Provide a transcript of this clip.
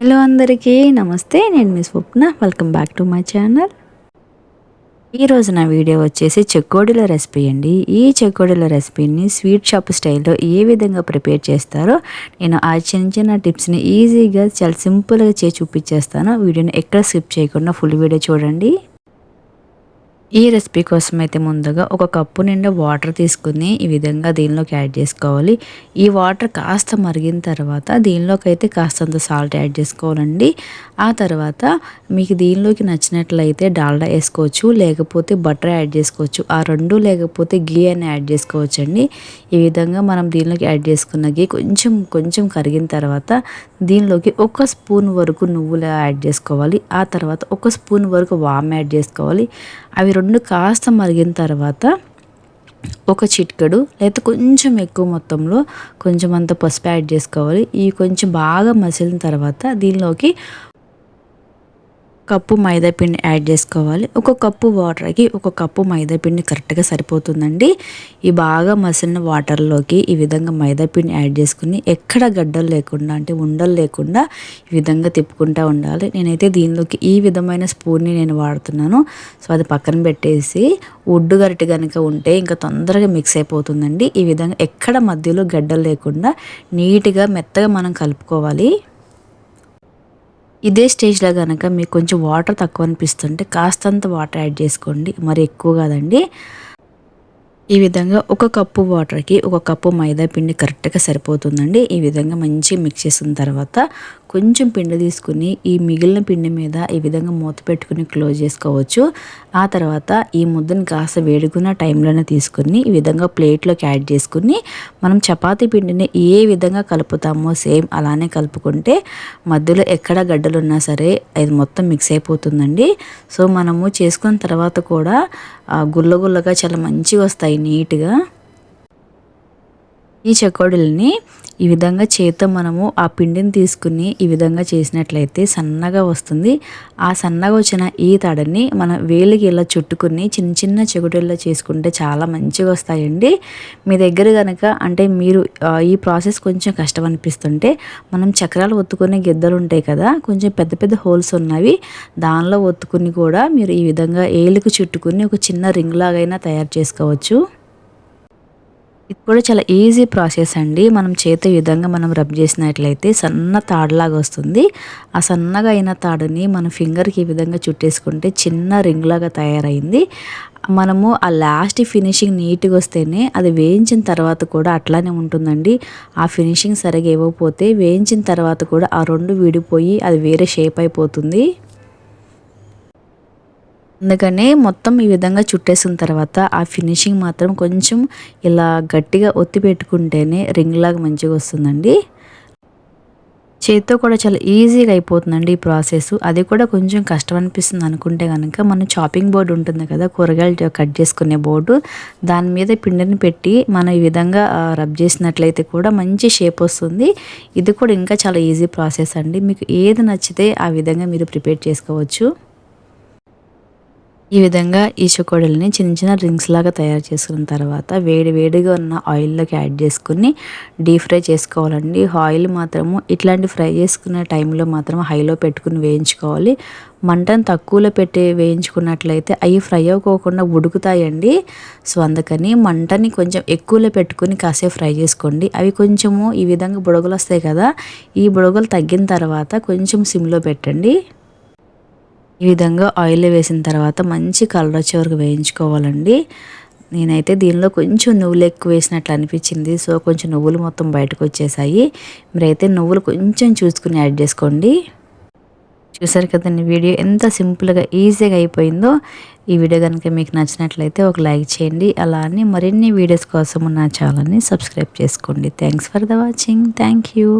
Hello అందరికీ నమస్తే నేను మీ Swapna. Welcome back to my channel ఈరోజు నా వీడియో వచ్చేసి చెక్కోడీల రెసిపీ అండి. ఈ చెక్కోడీల రెసిపీని స్వీట్ షాప్ స్టైల్లో ఏ విధంగా ప్రిపేర్ చేస్తారో నేను ఆ చిన్న చిన్న టిప్స్ని ఈజీగా చాలా సింపుల్గా చేసి చూపించేస్తాను. వీడియోని ఎక్కడ స్కిప్ చేయకుండా ఫుల్ వీడియో చూడండి. ఈ రెసిపీ కోసం అయితే ముందుగా ఒక కప్పు నిండా వాటర్ తీసుకుని ఈ విధంగా దీనిలోకి యాడ్ చేసుకోవాలి. ఈ వాటర్ కాస్త మరిగిన తర్వాత దీనిలోకి అయితే కాస్తంత సాల్ట్ యాడ్ చేసుకోవాలండి. ఆ తర్వాత మీకు దీనిలోకి నచ్చినట్లయితే డాల్డా వేసుకోవచ్చు లేకపోతే బటర్ యాడ్ చేసుకోవచ్చు. ఆ రెండు లేకపోతే గీ అని యాడ్ చేసుకోవచ్చు అండి ఈ విధంగా మనం దీనిలోకి యాడ్ చేసుకున్న గీ కొంచెం కొంచెం కరిగిన తర్వాత దీనిలోకి ఒక స్పూన్ వరకు నువ్వులు యాడ్ చేసుకోవాలి. ఆ తర్వాత ఒక స్పూన్ వరకు వామ్ యాడ్ చేసుకోవాలి. అవి రెండు కాస్త మరిగిన తర్వాత ఒక చిట్కడు లేకపోతే కొంచెం ఎక్కువ మొత్తంలో కొంచెం అంత పసుపు యాడ్ చేసుకోవాలి. ఇవి కొంచెం బాగా మసిలిన తర్వాత దీనిలోకి కప్పు మైదా పిండి యాడ్ చేసుకోవాలి. ఒక కప్పు వాటర్కి ఒక కప్పు మైదాపిండి కరెక్ట్గా సరిపోతుందండి. ఈ బాగా మసిలిన వాటర్లోకి ఈ విధంగా మైదా పిండి యాడ్ చేసుకుని ఎక్కడ గడ్డలు లేకుండా అంటే ఉండలు లేకుండా ఈ విధంగా తిప్పుకుంటూ ఉండాలి. నేనైతే దీనిలోకి ఈ విధమైన స్పూన్ని నేను వాడుతున్నాను. సో అది పక్కన పెట్టేసి ఉడ్డు గరిటె కనుక ఉంటే ఇంకా తొందరగా మిక్స్ అయిపోతుందండి. ఈ విధంగా ఎక్కడ మధ్యలో గడ్డలు లేకుండా నీట్గా మెత్తగా మనం కలుపుకోవాలి. ఇదే స్టేజ్లో కనుక మీకు కొంచెం వాటర్ తక్కువ అనిపిస్తుంటే కాస్తంత వాటర్ యాడ్ చేసుకోండి. మరి ఎక్కువ కాదండి. ఈ విధంగా ఒక కప్పు వాటర్కి ఒక కప్పు మైదా పిండి కరెక్ట్గా సరిపోతుందండి. ఈ విధంగా మంచి మిక్స్ చేసిన తర్వాత కొంచెం పిండి తీసుకుని ఈ మిగిలిన పిండి మీద ఈ విధంగా మూత పెట్టుకుని క్లోజ్ చేసుకోవచ్చు. ఆ తర్వాత ఈ ముద్దని కాస్త వేడుకున్న టైంలోనే తీసుకుని ఈ విధంగా ప్లేట్లోకి యాడ్ చేసుకుని మనం చపాతీ పిండిని ఏ విధంగా కలుపుతామో సేమ్ అలానే కలుపుకుంటే మధ్యలో ఎక్కడ గడ్డలు ఉన్నా సరే అది మొత్తం మిక్స్ అయిపోతుందండి. సో మనము చేసుకున్న తర్వాత కూడా గుల్ల గుల్లగా చాలా మంచిగా వస్తాయి. నీట్గా ఈ చెకోడీలని ఈ విధంగా చేత మనము ఆ పిండిని తీసుకుని ఈ విధంగా చేసినట్లయితే సన్నగా వస్తుంది. ఆ సన్నగా వచ్చిన ఈ తడని మన వేలికి ఇలా చుట్టుకుని చిన్న చిన్న చెగుటల్లో చేసుకుంటే చాలా మంచిగా వస్తాయండి. మీ దగ్గర కనుక అంటే మీరు ఈ ప్రాసెస్ కొంచెం కష్టం అనిపిస్తుంటే మనం చక్రాలు ఒత్తుకునే గిద్దలు ఉంటాయి కదా కొంచెం పెద్ద పెద్ద హోల్స్ ఉన్నవి దానిలో ఒత్తుకుని కూడా మీరు ఈ విధంగా ఏలుకు చుట్టుకుని ఒక చిన్న రింగ్ లాగైనా తయారు చేసుకోవచ్చు. ఇది కూడా చాలా ఈజీ ప్రాసెస్ అండి. మనం చేతి విధంగా మనం రబ్ చేసినట్లయితే సన్న తాడులాగా వస్తుంది. ఆ సన్నగా అయిన తాడుని మన ఫింగర్కి ఈ విధంగా చుట్టేసుకుంటే చిన్న రింగ్ లాగా తయారైంది. మనము ఆ లాస్ట్ ఫినిషింగ్ నీట్గా వస్తేనే అది వేయించిన తర్వాత కూడా అట్లానే ఉంటుందండి. ఆ ఫినిషింగ్ సరిగా ఇవ్వకపోతే వేయించిన తర్వాత కూడా ఆ రెండు విడిపోయి అది వేరే షేప్ అయిపోతుంది. అందుకనే మొత్తం ఈ విధంగా చుట్టేసిన తర్వాత ఆ ఫినిషింగ్ మాత్రం కొంచెం ఇలా గట్టిగా ఒత్తి పెట్టుకుంటేనే రింగ్ లాగా మంచిగా వస్తుందండి. చేతితో కూడా చాలా ఈజీగా అయిపోతుందండి ఈ ప్రాసెస్. అది కూడా కొంచెం కష్టం అనిపిస్తుంది అనుకుంటే కనుక మన చాపింగ్ బోర్డు ఉంటుంది కదా కూరగాయలు కట్ చేసుకునే బోర్డు దాని మీద పిండిని పెట్టి మనం ఈ విధంగా రబ్ చేసినట్లయితే కూడా మంచి షేప్ వస్తుంది. ఇది కూడా ఇంకా చాలా ఈజీ ప్రాసెస్ అండి. మీకు ఏది నచ్చితే ఆ విధంగా మీరు ప్రిపేర్ చేసుకోవచ్చు. ఈ విధంగా ఈ చకోడీలని చిన్న చిన్న రింగ్స్ లాగా తయారు చేసుకున్న తర్వాత వేడి వేడిగా ఉన్న ఆయిల్లోకి యాడ్ చేసుకుని డీప్ ఫ్రై చేసుకోవాలండి. ఆయిల్ మాత్రము ఇట్లాంటి ఫ్రై చేసుకునే టైంలో మాత్రం హైలో పెట్టుకుని వేయించుకోవాలి. మంటను తక్కువలో పెట్టి వేయించుకున్నట్లయితే అవి ఫ్రై అవ్వకోకుండా ఉడుకుతాయండి. సో అందుకని మంటని కొంచెం ఎక్కువలో పెట్టుకుని కాసేపు ఫ్రై చేసుకోండి. అవి కొంచెము ఈ విధంగా బుడగలు వస్తాయి కదా ఈ బుడగలు తగ్గిన తర్వాత కొంచెం సిమ్లో పెట్టండి. ఈ విధంగా ఆయిల్ వేసిన తర్వాత మంచి కలర్ వచ్చే వరకు వేయించుకోవాలండి. నేనైతే దీనిలో కొంచెం నువ్వులు ఎక్కువ వేసినట్లు అనిపించింది. సో కొంచెం నువ్వులు మొత్తం బయటకు వచ్చేసాయి. మీరైతే నువ్వులు కొంచెం చూసుకుని యాడ్ చేసుకోండి. చూసారు కదండి వీడియో ఎంత సింపుల్గా ఈజీగా అయిపోయిందో. ఈ వీడియో కనుక మీకు నచ్చినట్లయితే ఒక లైక్ చేయండి. అలానే మరిన్ని వీడియోస్ కోసం నా ఛానల్ని సబ్స్క్రైబ్ చేసుకోండి. Thanks for the watching. Thank you.